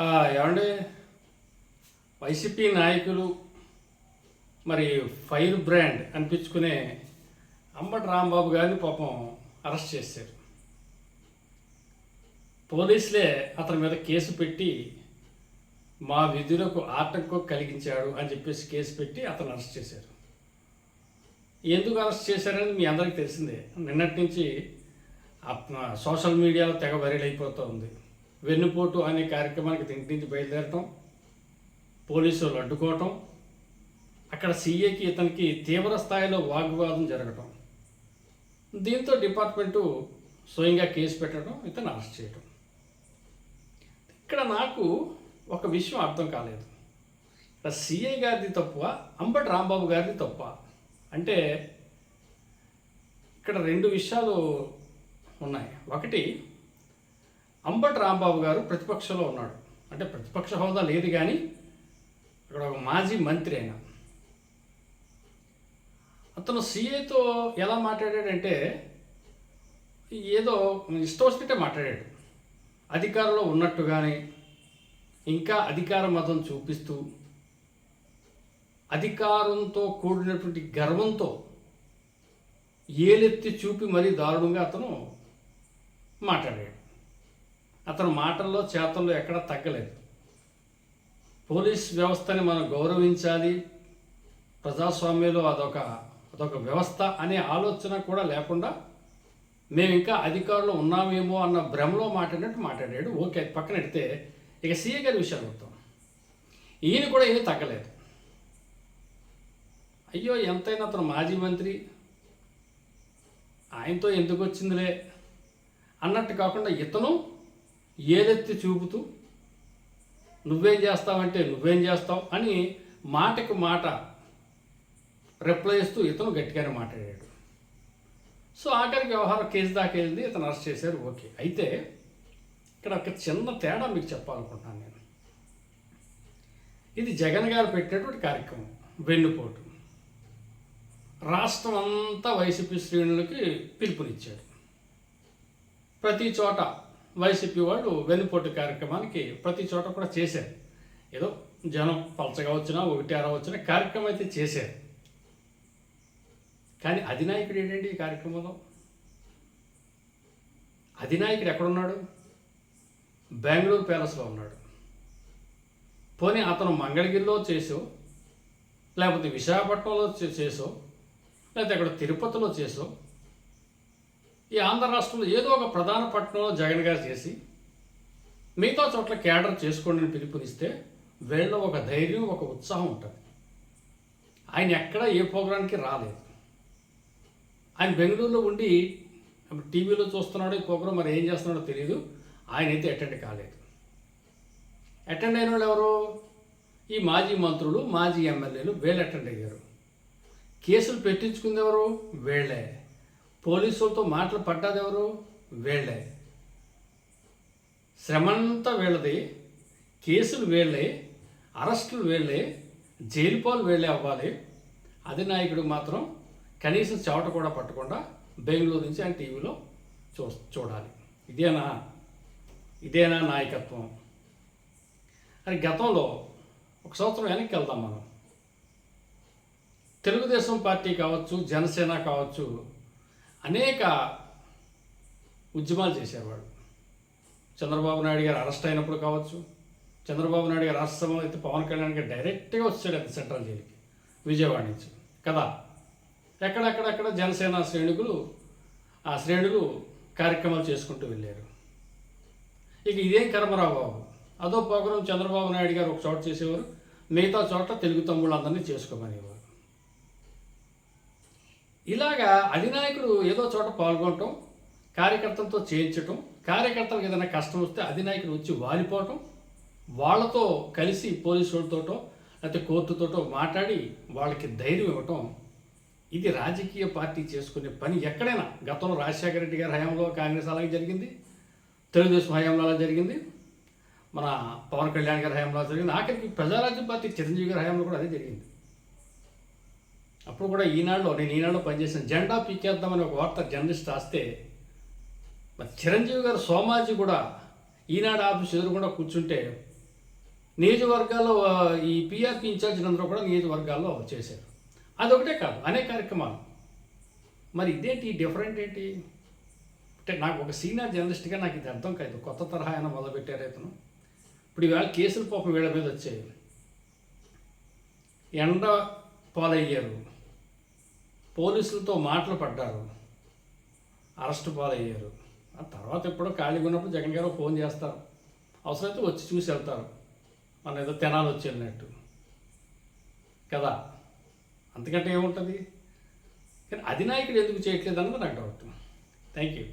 ఏమండి? వైసీపీ నాయకులు మరి ఫైర్ బ్రాండ్ అనిపించుకునే అంబటి రాంబాబు గారిని పాపం అరెస్ట్ చేశారు. పోలీసులే అతని మీద కేసు పెట్టి మా విధులకు ఆటంకం కలిగించాడు అని చెప్పేసి కేసు పెట్టి అతను అరెస్ట్ చేశారు. ఎందుకు అరెస్ట్ చేశారని మీ అందరికీ తెలిసిందే. నిన్నటి నుంచి సోషల్ మీడియాలో తెగ వైరల్ అయిపోతూ ఉంది. వెన్నుపోటు అనే కార్యక్రమానికి ఇంటి నుంచి బయలుదేరటం పోలీసులు అడ్డుకోవటం అక్కడ సీఏకి ఇతనికి తీవ్ర స్థాయిలో వాగ్వివాదం జరగటం. దీంతో డిపార్ట్మెంటు స్వయంగా కేసు పెట్టడం ఇతను అరెస్ట్ చేయటం. ఇక్కడ నాకు ఒక విషయం అర్థం కాలేదు. ఇక్కడ గారిది తప్ప అంబటి రాంబాబు గారిది తప్ప. అంటే ఇక్కడ రెండు విషయాలు ఉన్నాయి. ఒకటి అంబటి రాంబాబు గారు ప్రతిపక్షంలో ఉన్నాడు. అంటే ప్రతిపక్ష హోదా లేదు కానీ ఇక్కడ ఒక మాజీ మంత్రి అయినా. అతను సీఏతో ఎలా మాట్లాడాడంటే ఏదో ఇష్టం వచ్చినట్టే మాట్లాడాడు. అధికారంలో ఉన్నట్టుగానే ఇంకా అధికార మతం చూపిస్తూ అధికారంతో కూడినటువంటి గర్వంతో ఏలెత్తి చూపి మరీ దారుణంగా అతను మాట్లాడాడు. అతను మాటల్లో చేతల్లో ఎక్కడా తగ్గలేదు. పోలీస్ వ్యవస్థని మనం గౌరవించాలి. ప్రజాస్వామ్యంలో అదొక అదొక వ్యవస్థ అనే ఆలోచన కూడా లేకుండా మేము ఇంకా అధికారులు ఉన్నామేమో అన్న భ్రమలో మాట్లాడినట్టు మాట్లాడాడు. ఓకే పక్కన పెడితే ఇక సీఏ గారి విషయాలు మొత్తం. ఈయన కూడా ఏమీ తగ్గలేదు. అయ్యో ఎంతైనా అతను మాజీ మంత్రి. ఆయనతో ఎందుకు వచ్చిందిలే? అన్నట్టు కాకుండా ఇతను ఏదెత్తి చూపుతూ నువ్వేం చేస్తావంటే నువ్వేం చేస్తావు అని మాటకు మాట రిప్లై ఇస్తూ ఇతను గట్టిగానే మాట్లాడాడు. సో ఆఖరికి వ్యవహారం కేసు దాకా వెళ్ళింది ఇతను అరెస్ట్ చేశారు ఓకే. అయితే ఇక్కడ ఒక చిన్న తేడా మీకు చెప్పాలనుకుంటున్నాను నేను. ఇది జగన్ గారు పెట్టినటువంటి కార్యక్రమం వెన్నుపోటు. రాష్ట్రం అంతా వైసీపీ శ్రేణులకి పిలుపునిచ్చాడు. ప్రతి చోట వైసీపీ వాళ్ళు వెన్నుపోటు కార్యక్రమానికి ప్రతి చోట కూడా చేశారు. ఏదో జనం పలచగా వచ్చినా ఒకటి అర వచ్చినా కార్యక్రమం అయితే చేశారు. కానీ అధినాయకుడు ఏంటండి ఈ కార్యక్రమంలో? అధినాయకుడు ఎక్కడున్నాడు? బెంగళూరు ప్యాలెస్లో ఉన్నాడు. పోనీ అతను మంగళగిరిలో చేసో లేకపోతే విశాఖపట్నంలో చేసో లేకపోతే అక్కడ తిరుపతిలో చేసో ఈ ఆంధ్ర రాష్ట్రంలో ఏదో ఒక ప్రధాన పట్టణంలో జగన్ గారు చేసి మిగతా చోట్ల క్యాడర్ చేసుకోండి అని పిలుపునిస్తే వీళ్ళలో ఒక ధైర్యం ఒక ఉత్సాహం ఉంటుంది. ఆయన ఎక్కడ ఏ ప్రోగ్రాంకి రాలేదు. ఆయన బెంగళూరులో ఉండి టీవీలో చూస్తున్నాడో ఈ ప్రోగ్రాం మరి ఏం చేస్తున్నాడో తెలియదు ఆయన అయితే అటెండ్ కాలేదు. అటెండ్ అయిన వాళ్ళు ఎవరు? ఈ మాజీ మంత్రులు మాజీ ఎమ్మెల్యేలు వీళ్ళు అటెండ్ అయ్యారు. కేసులు పెట్టించుకుంది ఎవరు? వీళ్ళే. పోలీసులతో మాటలు పడ్డది ఎవరు వీళ్ళే. శ్రమంతా వీళ్ళది కేసులు వీళ్ళే అరెస్టులు వీళ్ళే జైలు పాలు వీళ్ళే అవ్వాలి. అధినాయకుడు మాత్రం కనీసం చెవట కూడా పట్టకుండా బెంగళూరు నుంచి ఆయన టీవీలో చూ చూడాలి. ఇదేనా? ఇదేనా నాయకత్వం? అని గతంలో ఒక సంవత్సరం వెనక్కి వెళ్దాం మనం. తెలుగుదేశం పార్టీ కావచ్చు జనసేన కావచ్చు అనేక ఉద్యమాలు చేసేవాడు. చంద్రబాబు నాయుడు గారు అరెస్ట్ అయినప్పుడు కావచ్చు చంద్రబాబు నాయుడు గారు రాష్ట్రంలో అయితే పవన్ కళ్యాణ్ గారు డైరెక్ట్గా వచ్చాడు అది సెంట్రల్ జైలుకి విజయవాడ నుంచి. కదా? ఎక్కడెక్కడెక్కడ జనసేన శ్రేణుకులు ఆ శ్రేణులు కార్యక్రమాలు చేసుకుంటూ వెళ్ళారు. ఇక ఇదేం కర్మరావు బాబు? అదో ప్రోగ్రాం చంద్రబాబు నాయుడు గారు ఒక చోట చేసేవారు మిగతా చోట తెలుగు తమ్ముళ్ళందరినీ చేసుకోమనేవారు. ఇలాగా అధినాయకుడు ఏదో చోట పాల్గొనటం కార్యకర్తలతో చేయించటం కార్యకర్తలకు ఏదైనా కష్టం వస్తే అధినాయకుడు వచ్చి వాలిపోవటం వాళ్ళతో కలిసి పోలీసులతోటో లేకపోతే కోర్టుతోటో మాట్లాడి వాళ్ళకి ధైర్యం ఇవ్వటం ఇది రాజకీయ పార్టీ చేసుకునే పని ఎక్కడైనా. గతంలో రాజశేఖర రెడ్డి గారి హయాంలో కాంగ్రెస్ అలాగే జరిగింది తెలుగుదేశం హయాంలో అలా జరిగింది మన పవన్ కళ్యాణ్ గారి హయాంలో జరిగింది. ఆఖరికి ప్రజారాజ్యం పార్టీ చిరంజీవి గారి హయాంలో కూడా అదే జరిగింది. అప్పుడు కూడా ఈనాడులో నేను ఈనాడులో పనిచేసిన జెండా పీకేద్దామని ఒక వార్త జర్నలిస్ట్ రాస్తే మరి చిరంజీవి గారు సోమాజీ కూడా ఈనాడు ఆఫీస్ ఎదురుకుండా కూర్చుంటే నియోజకవర్గాల్లో ఈ పిఆర్పి ఇన్ఛార్జ్ అందరూ కూడా నియోజకవర్గాల్లో చేశారు. అదొకటే కాదు అనేక కార్యక్రమాలు. మరి ఇదేంటి డిఫరెంట్ ఏంటి? అంటే నాకు ఒక సీనియర్ జర్నలిస్ట్గా నాకు ఇది అర్థం కాదు. కొత్త తరహా అయినా మొదలుపెట్టారు ఇతను. ఇప్పుడు ఈవేళ కేసులు పాపం వీళ్ళ మీద వచ్చాయి ఎండ పాలయ్యారు పోలీసులతో మాటలు పడ్డారు. అరెస్ట్ పాలయ్యారు. ఆ తర్వాత ఎప్పుడో ఖాళీగా ఉన్నప్పుడు జగన్ గారు ఫోన్ చేస్తారు. అవసరమైతే వచ్చి చూసి వెళ్తారు. మన ఏదో తెనాలి వచ్చి వెళ్ళినట్టు. కదా? అంతకంటే ఏముంటుంది? కానీ అధినాయకుడు ఎందుకు చేయట్లేదు అన్నది నాకు డౌట్ థ్యాంక్ యూ